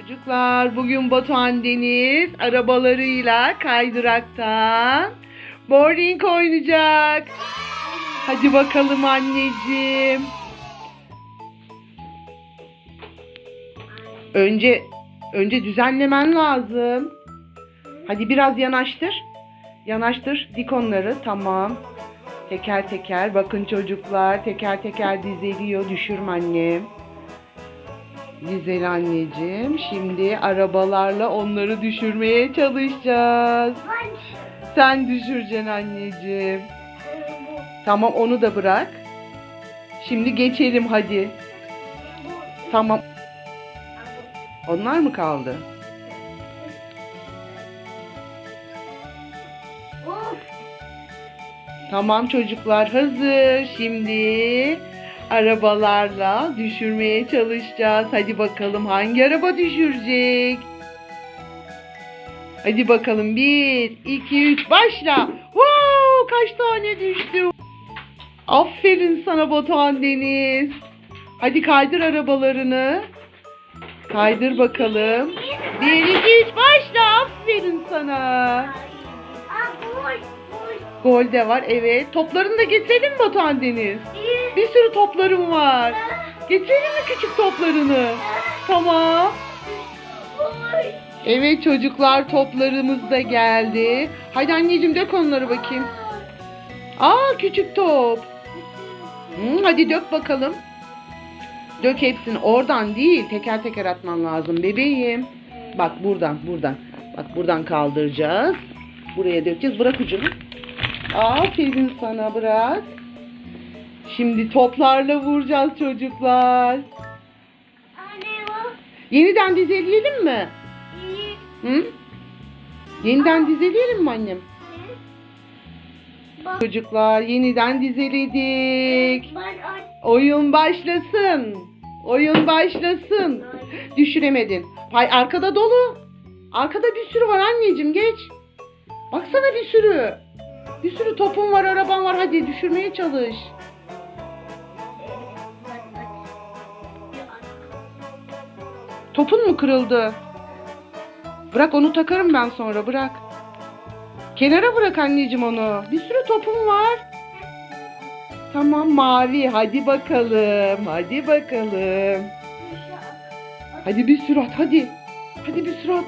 Çocuklar bugün Batuhan Deniz arabalarıyla kaydıraktan bowling oynayacak. Hadi bakalım anneciğim. Önce önce düzenlemen lazım. Hadi biraz yanaştır. Yanaştır. Dik onları. Tamam. Teker teker. Bakın çocuklar teker teker dizeliyor. Düşürme annem. Güzel anneciğim. Şimdi arabalarla onları düşürmeye çalışacağız. Sen düşüreceksin anneciğim. Tamam onu da bırak. Şimdi geçelim hadi. Tamam. Onlar mı kaldı? Tamam çocuklar hazır. Şimdi arabalarla düşürmeye çalışacağız. Hadi bakalım hangi araba düşürecek? Hadi bakalım. Bir, iki, üç, başla. Wow, kaç tane düştü? Aferin sana Batuhan Deniz. Hadi kaydır arabalarını. Kaydır bakalım. Bir, iki, üç, başla. Aferin sana. Gol de var evet. Toplarını da getirelim Batuhan Deniz? Bir sürü toplarım var. Getirelim mi küçük toplarını? Tamam. Evet çocuklar toplarımız da geldi. Haydi anneciğim dök onları bakayım. Aa küçük top. Hmm, hadi dök bakalım. Dök hepsini. Oradan değil teker teker atman lazım bebeğim. Bak buradan buradan. Bak buradan kaldıracağız. Buraya dökeceğiz. Bırak ucunu. Aferin sana bırak. Şimdi toplarla vuracağız çocuklar. Yeniden dizeleyelim mi? Hı? Yeniden dizeleyelim mi annem? Çocuklar yeniden dizeledik. Oyun başlasın. Oyun başlasın. Düşüremedin. Hay arkada dolu. Arkada bir sürü var anneciğim geç. Baksana bir sürü. Bir sürü topun var, araban var. Hadi düşürmeye çalış. Topun mu kırıldı? Bırak onu takarım ben sonra bırak. Kenara bırak anneciğim onu. Bir sürü topum var. Tamam mavi. Hadi bakalım. Hadi bakalım. Hadi bir sürü at hadi. Hadi bir sürü at.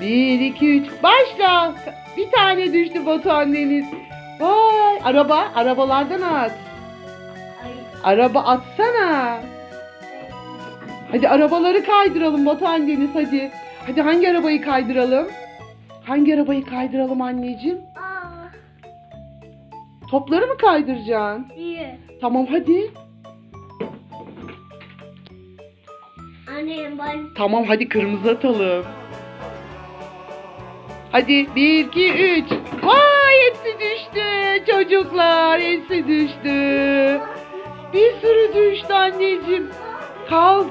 Bir, iki, üç. Başla. Bir tane düştü Batuhan Deniz. Vay. Araba. Arabalardan at. Araba atsana. Hadi arabaları kaydıralım Batuhan Deniz hadi. Hadi hangi arabayı kaydıralım? Hangi arabayı kaydıralım anneciğim? Topları mı kaydıracaksın? Tamam hadi. Annem ben Tamam hadi kırmızı atalım. Hadi bir iki üç. Vay hepsi düştü çocuklar hepsi düştü. Bir sürü düştü anneciğim. Kal.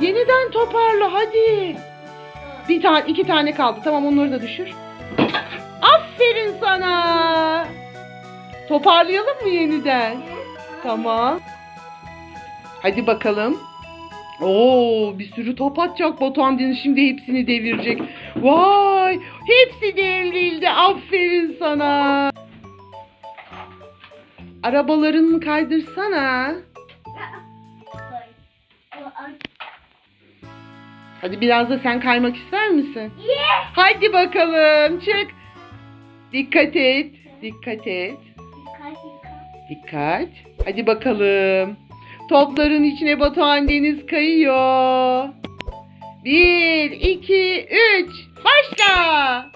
Yeniden toparla hadi. Bir tane iki tane kaldı. Tamam onları da düşür. Aferin sana. Toparlayalım mı yeniden? Tamam. Hadi bakalım. Oo, bir sürü top atacak Batuhan Deniz şimdi hepsini devirecek. Vay! Hepsi devrildi. Aferin sana. Arabalarını kaydırsana. Hadi biraz da sen kaymak ister misin? Hadi bakalım çık. Dikkat et. Dikkat et. Dikkat. Hadi bakalım. Topların içine Batuhan Deniz kayıyor. Bir, iki, üç. Başla.